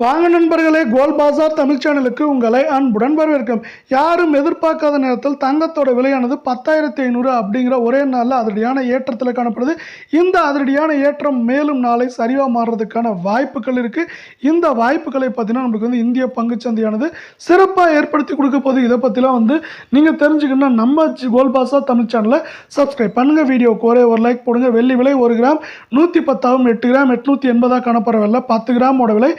வாங்க நண்பர்களே கோல் பாசார் தமிழ் சேனலுக்கு உங்களை அன்புடன் வரவேற்கும். யாரும் எதிர்பார்க்காத நேரத்தில் தங்கத்தோட விலையானது பத்தாயிரத்தி ஐநூறு அப்படிங்கிற ஒரே நாளில் அதிரடியான ஏற்றத்தில் காணப்படுது. இந்த அதிரடியான ஏற்றம் மேலும் நாளை சரிவாக மாறுறதுக்கான வாய்ப்புகள் இருக்குது இந்த வாய்ப்புகளை பார்த்தீங்கன்னா நம்மளுக்கு வந்து இந்திய பங்குச்சந்தையானது சிறப்பாக ஏற்படுத்தி கொடுக்க போது இதை பற்றிலாம் வந்து நீங்கள் தெரிஞ்சுக்கணும்னா நம்ம கோல் பாசார் தமிழ் சேனலை சப்ஸ்கிரைப் பண்ணுங்கள் வீடியோக்கு ஒரே ஒரு லைக் போடுங்க. வெள்ளி விலை ஒரு கிராம் நூற்றி பத்தாவும் எட்டு கிராம் எட்நூற்றி எண்பதாக காணப்படுற விலை பத்து கிராமோட விலை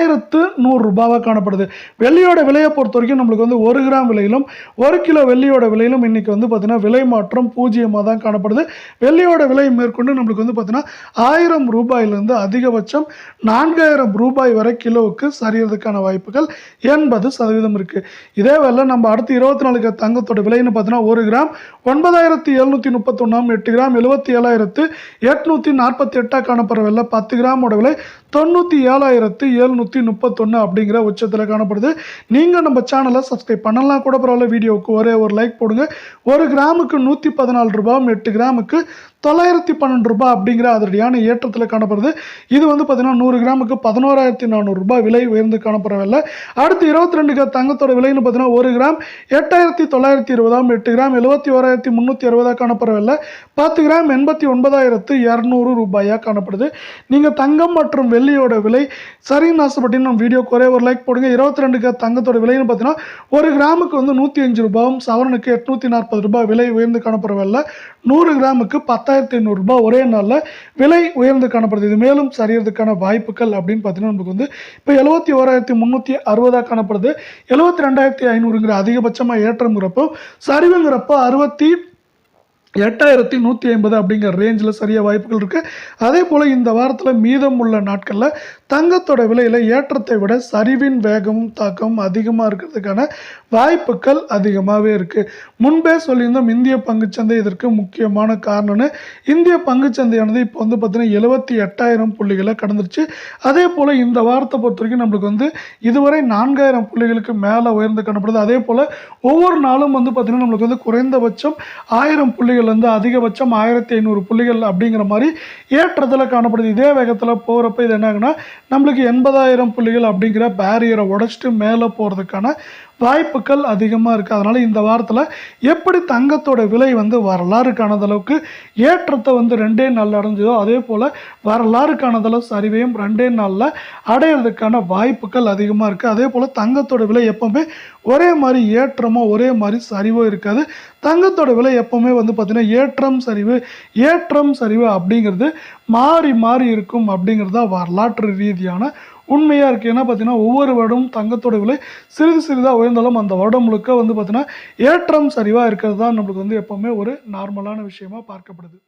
ஆயிரத்து நூறுரூபாவாக காணப்படுது. வெள்ளியோட விலையை பொறுத்த வரைக்கும் நம்மளுக்கு வந்து ஒரு கிராம் விலையிலும் ஒரு கிலோ வெள்ளியோட விலையிலும் இன்றைக்கி வந்து பார்த்திங்கன்னா விலை மாற்றம் பூஜ்ஜியமாக தான் காணப்படுது. வெள்ளியோட விலை மேற்கொண்டு நம்மளுக்கு வந்து பார்த்திங்கன்னா ஆயிரம் ரூபாயிலிருந்து அதிகபட்சம் நான்காயிரம் ரூபாய் வரை கிலோவுக்கு சரியறதுக்கான வாய்ப்புகள் எண்பது சதவீதம் இருக்குது இதே வேலை நம்ம அடுத்து இருபத்தி நாலு தங்கத்தோட விலைன்னு பார்த்தீங்கன்னா ஒரு கிராம் ஒன்பதாயிரத்தி எழுநூற்றி முப்பத்தொன்னாம் எட்டு கிராம் எழுபத்தி ஏழாயிரத்து எட்நூற்றி நாற்பத்தி எட்டாக காணப்படுற விலை பத்து கிராமோட விலை தொண்ணூற்றி ஏழாயிரத்து எழுநூற்றி நூற்றி முப்பத்தொன்று அப்படிங்கிற உச்சத்தில் காணப்படுது. நீங்கள் நம்ம சேனலை சப்ஸ்கிரைப் பண்ணலாம் கூட பரவாயில்ல வீடியோவுக்கு ஒரே ஒரு லைக் போடுங்க. ஒரு கிராமுக்கு நூற்றி பதினாலு ரூபாயும் எட்டு கிராமுக்கு தொள்ளாயிரத்தி பன்னெண்டு ரூபாய் அப்படிங்கிற அதிரடியான ஏற்றத்தில் காணப்படுது. இது வந்து பார்த்திங்கன்னா நூறு கிராமுக்கு பதினோராயிரத்தி நானூறு ரூபாய் விலை உயர்ந்து காணப்படவில்லை. அடுத்து இருபத்தி ரெண்டு கிராம் தங்கத்தோட விலைன்னு பார்த்தீங்கன்னா ஒரு கிராம் எட்டாயிரத்தி தொள்ளாயிரத்தி இருபதாம் எட்டு கிராம் எழுபத்தி ஓராயிரத்தி முந்நூற்றி அறுபதாக காணப்படவில்லை. பத்து கிராம் எண்பத்தி ஒன்பதாயிரத்து இரநூறு ரூபாயாக காணப்படுது. நீங்கள் தங்கம் மற்றும் வெள்ளியோட விலை சரின்னு ஆசைப்பட்டு நம்ம வீடியோ குறைய ஒரு லைக் போடுங்க. இருபத்தி ரெண்டு கிராம் தங்கத்தோட விலைன்னு பார்த்தீங்கன்னா ஒரு கிராமுக்கு வந்து நூற்றி அஞ்சு ரூபாயும் சவரனுக்கு எட்நூற்றி நாற்பது ரூபாய் விலை உயர்ந்து காணப்படவில்லை. நூறு கிராமுக்கு பத்தாயிரத்தி ஐநூறுரூபா ஒரே நாளில் விலை உயர்ந்து காணப்படுது. இது மேலும் சரியறதுக்கான வாய்ப்புகள் அப்படின்னு பார்த்தீங்கன்னா நமக்கு வந்து இப்போ எழுபத்தி ஓராயிரத்தி முந்நூற்றி அறுபதாக காணப்படுது. எழுபத்தி ரெண்டாயிரத்தி ஐநூறுங்கிற அதிகபட்சமாக ஏற்றங்கிறப்போ சரிவுங்கிறப்போ அறுபத்தி எட்டாயிரத்தி நூற்றி ஐம்பது அப்படிங்கிற ரேஞ்சில் சரியாக வாய்ப்புகள் இருக்குது அதே போல் இந்த வாரத்தில் மீதம் உள்ள நாட்களில் தங்கத்தோட விலையில் ஏற்றத்தை விட சரிவின் வேகமும் தாக்கமும் அதிகமாக இருக்கிறதுக்கான வாய்ப்புகள் அதிகமாகவே இருக்குது முன்பே சொல்லியிருந்தோம் இந்திய பங்குச்சந்தை இதற்கு முக்கியமான காரணம்னு. இந்திய பங்குச்சந்தையானது இப்போ வந்து பார்த்திங்கன்னா எழுபத்தி எட்டாயிரம் புள்ளிகளை கடந்துருச்சு. அதே போல் இந்த வாரத்தை பொறுத்த வரைக்கும் நம்மளுக்கு வந்து இதுவரை நான்காயிரம் புள்ளிகளுக்கு மேலே உயர்ந்து காணப்படுது. அதே போல் ஒவ்வொரு நாளும் வந்து பார்த்திங்கன்னா நம்மளுக்கு வந்து குறைந்தபட்சம் ஆயிரம் புள்ளிகள் புள்ளிகள்லேருந்து அதிகபட்சம் ஆயிரத்தி ஐநூறு புள்ளிகள் அப்படிங்கிற மாதிரி ஏற்றத்தில் காணப்படுது. இதே வேகத்தில் போகிறப்ப இது என்னாகுன்னா நம்மளுக்கு எண்பதாயிரம் புள்ளிகள் அப்படிங்கிற பேரியரை உடைச்சிட்டு மேலே போகிறதுக்கான வாய்ப்புகள் அதிகமாக இருக்குது அதனால் இந்த வாரத்தில் எப்படி தங்கத்தோட விலை வந்து வரலாறு காணதளவுக்கு ஏற்றத்தை வந்து ரெண்டே நாளில் அடைஞ்சதோ அதே போல் வரலாறு காணதளவு சரிவையும் ரெண்டே நாளில் அடையிறதுக்கான வாய்ப்புகள் அதிகமாக இருக்குது அதே போல் தங்கத்தோட விலை எப்போவுமே ஒரே மாதிரி ஏற்றமோ ஒரே மாதிரி சரிவோ இருக்காது. தங்கத்தோட விலை எப்போவுமே வந்து பார்த்திங்கன்னா ஏற்றம் சரிவு ஏற்றம் சரிவு அப்படிங்கிறது மாறி மாறி இருக்கும் அப்படிங்கிறது தான் வரலாற்று ரீதியான உண்மையாக இருக்குது ஏன்னா பார்த்தீங்கன்னா ஒவ்வொரு வருடமும் தங்கத்தோட விலை சிறிது சிறிதாக உயர்ந்தாலும் அந்த வருடம் முழுக்க வந்து பார்த்திங்கன்னா ஏற்றம் சரிவாக இருக்கிறது தான் நம்மளுக்கு வந்து எப்போவுமே ஒரு நார்மலான விஷயமாக பார்க்கப்படுது.